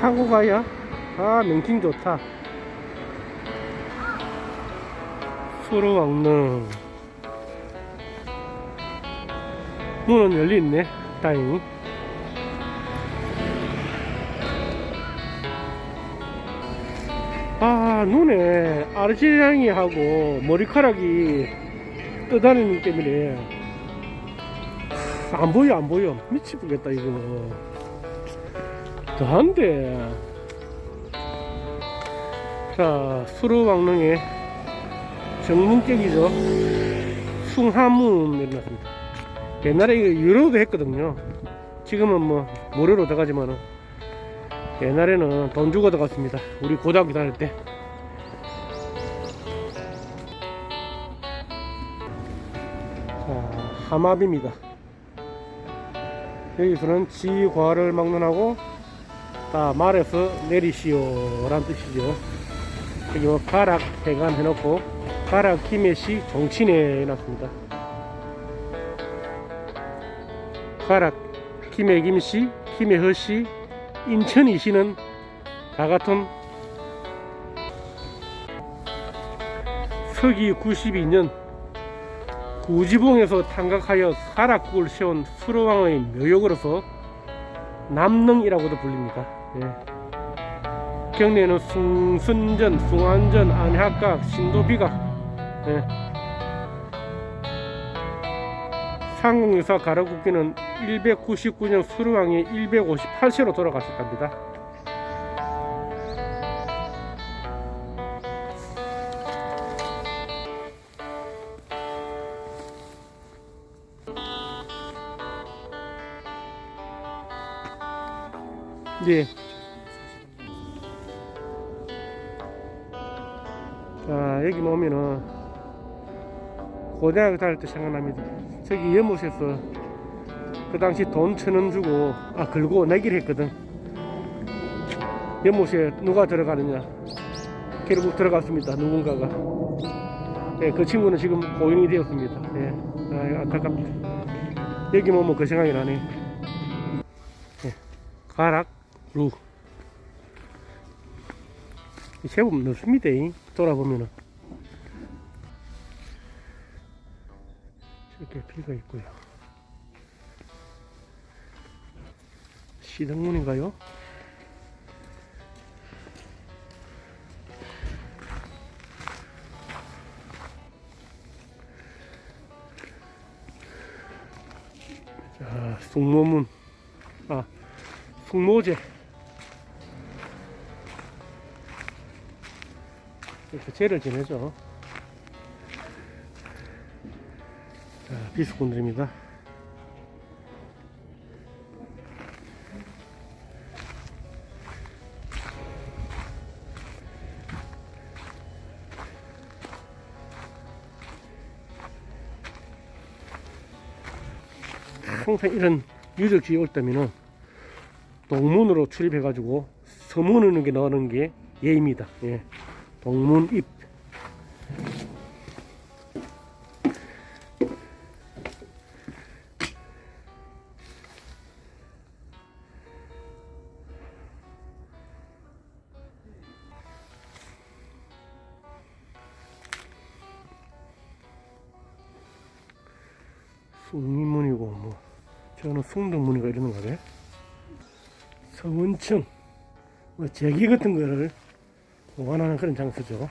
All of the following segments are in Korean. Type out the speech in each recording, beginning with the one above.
하고 가야? 아 명칭 좋다. 수로왕릉 문은 열려있네 다행히. 아 눈에 아르지랑이 하고 머리카락이 떠다니는 때문에. 안 보여 안 보여. 미치겠다 이거 더한데. 자 수로왕릉의 정문격이죠. 숭하문 내려놨습니다. 옛날에 유로도 했거든요. 지금은 뭐 무료로 들어가지만은 옛날에는 돈 주고 들어갔습니다. 우리 고등학교 다닐 때. 자, 하마비입니다. 여기서는 지과를 막론하고 다 말에서 내리시오 라는 뜻이죠 여기 뭐 가락 해간 해놓고 가락 김해시 정친에 해놨습니다 가락 김해 김씨 김해 허씨 인천 이시는 다 같은 서기 92년 구지봉에서 탄각하여 가락국을 세운 수로왕의 묘역으로서 남릉이라고도 불립니다. 예. 경내에는 숭순전, 숭안전, 안학각, 신도비각, 예. 상공유사 가락국기는 199년 수로왕이 158세로 돌아가셨답니다. 네. 자, 여기 오면은 고등학교 다닐 때 생각납니다. 저기 연못에서 그 당시 돈 천 원 주고 아 걸고 내기를 했거든. 연못에 누가 들어가느냐. 결국 들어갔습니다. 누군가가. 예, 그 친구는 지금 고인이 되었습니다. 예, 아, 안타깝다. 여기 오면 그 생각이 나네. 예, 가락 루. 제법 넓습니다. 이. 돌아보면은. 이렇게 비가 있고요. 시등문인가요? 자, 숙모문. 아, 숙모제. 이렇게 죄를 지내죠. 자, 비수꾼들입니다. 항상 이런 유적지에 올 때면은 동문으로 출입해가지고 서문을 게 넣는 게 예입니다. 예. 동문입. 숭리문이고 뭐 저는 숭등문이가 이러는 거래. 성원층 뭐 제기 같은 거를 보관하는 그런 장소죠.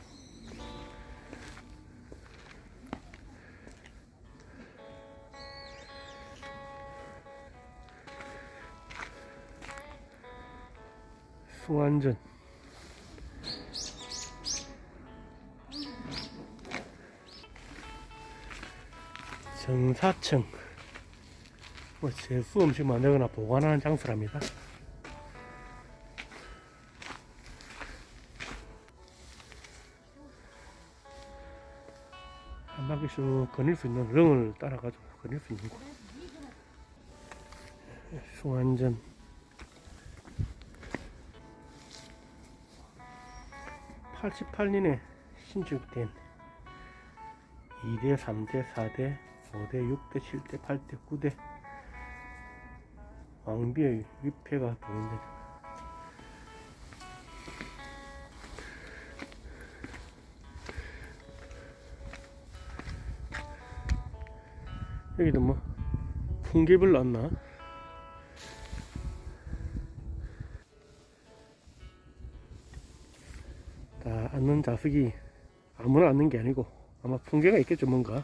수완전 정사층 뭐 제수 음식 만들거나 보관하는 장소랍니다. 한 바퀴 쭉 거닐 수 있는 릉을 따라가지고 거닐 수 있는 곳. 수완전. (88년에) 신축된 2대, 3대, 4대, 5대, 6대, 7대, 8대, 9대 왕비의 위패가 보인다. 여기도 뭐 풍계별 났나? 자, 앉는 좌석이 아무나 앉는 게 아니고 아마 풍계가 있겠죠 뭔가.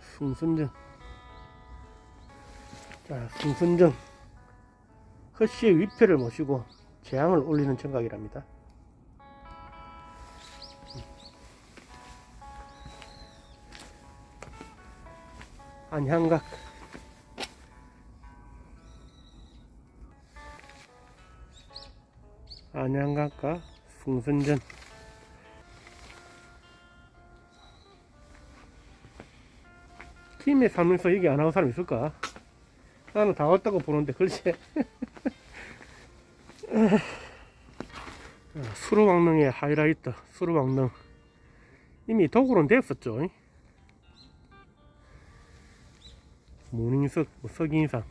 승선전. 자 승선전. 허씨의 위패를 모시고 재앙을 올리는 청각이랍니다 안향각. 안양각과 승선전. 팀에 살면서 여기 안 하고 사람 있을까? 나는 다 왔다고 보는데 글쎄. 자, 수로왕릉의 하이라이트 수로왕릉. 이미 도구는 됐었죠 모닝석 뭐 석인상.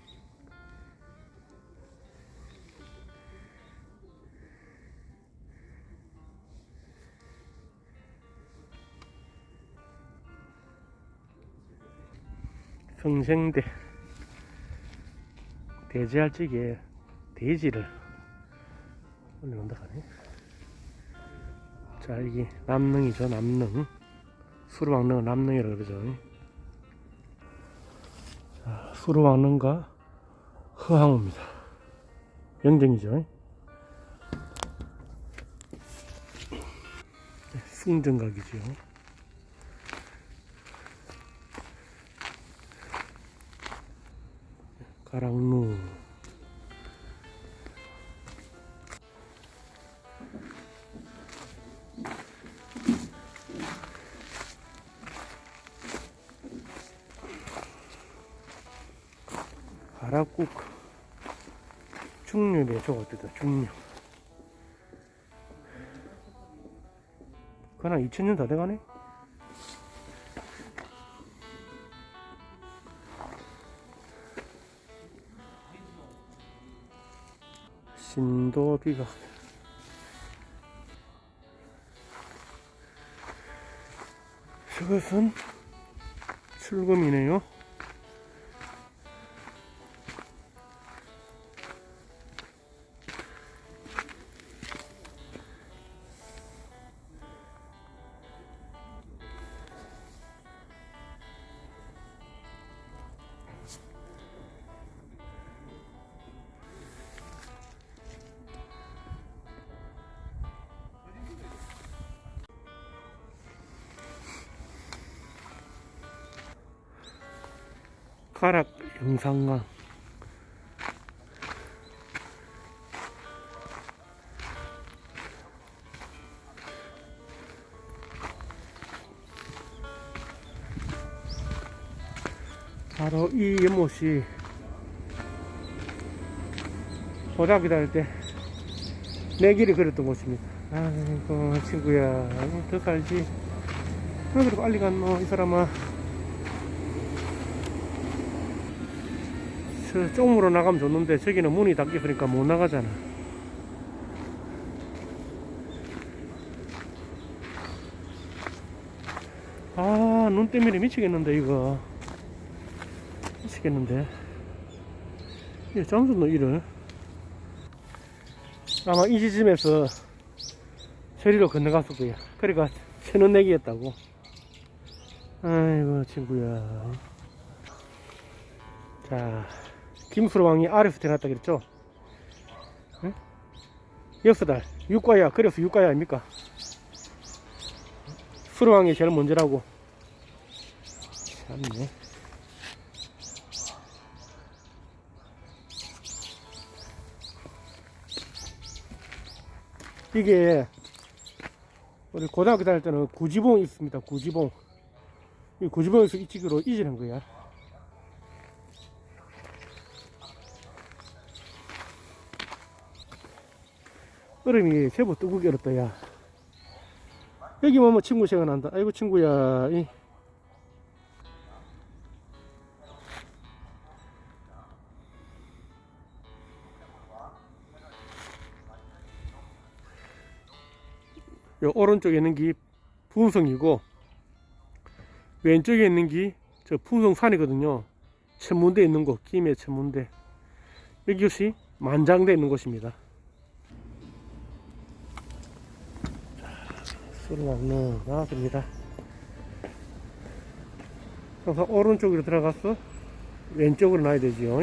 성생대. 돼지할 적에 돼지를 올려놓는다 하네. 자 이게 남릉이죠 남릉. 수로왕릉은 남릉이라 그러죠. 자, 수로왕릉과 허항우입니다. 영정이죠. 네, 숭정각이죠. 가랑루 가락국 중류에 저거 어때다 중류 그나 2000년 다 돼가네 신도비가 저것은 출금이네요. 가락 영상강 바로 이 연못이 고등학교 다닐 때내 길을 걸었던 곳입니다. 아이고 친구야. 더 살지. 왜 그렇게 빨리 갔노 이 사람아 저 쪽으로 나가면 좋는데 저기는 문이 닫혀 있으니까 못 나가잖아. 아 눈 때문에 미치겠는데 이거. 미치겠는데. 이 장수도 이를? 아마 이 지점에서 저리로 건너갔을 거야. 그러니까 천원 내기였다고. 아이고 친구야. 자 김수로 왕이 아래서 태어났다 그랬죠? 응? 여섯 달 육가야 그래서 육가야 아닙니까? 수로 왕이 제일 먼저라고 참네 이게 우리 고등학교 다닐 때는 구지봉 있습니다 구지봉 이 구지봉에서 이쪽으로 이지는 거야 얼음이 제법 뜨겁게 얼었다 야 여기 뭐뭐 친구 생각난다 아이고 친구야 이. 요 오른쪽에 있는 게 분성이고 왼쪽에 있는 게저저 풍성산이거든요. 천문대 있는 곳, 김해 천문대. 여기것이 만장대 있는 곳입니다. 수르막로 나왔습니다. 그래서 오른쪽으로 들어가서 왼쪽으로 놔야 되지요.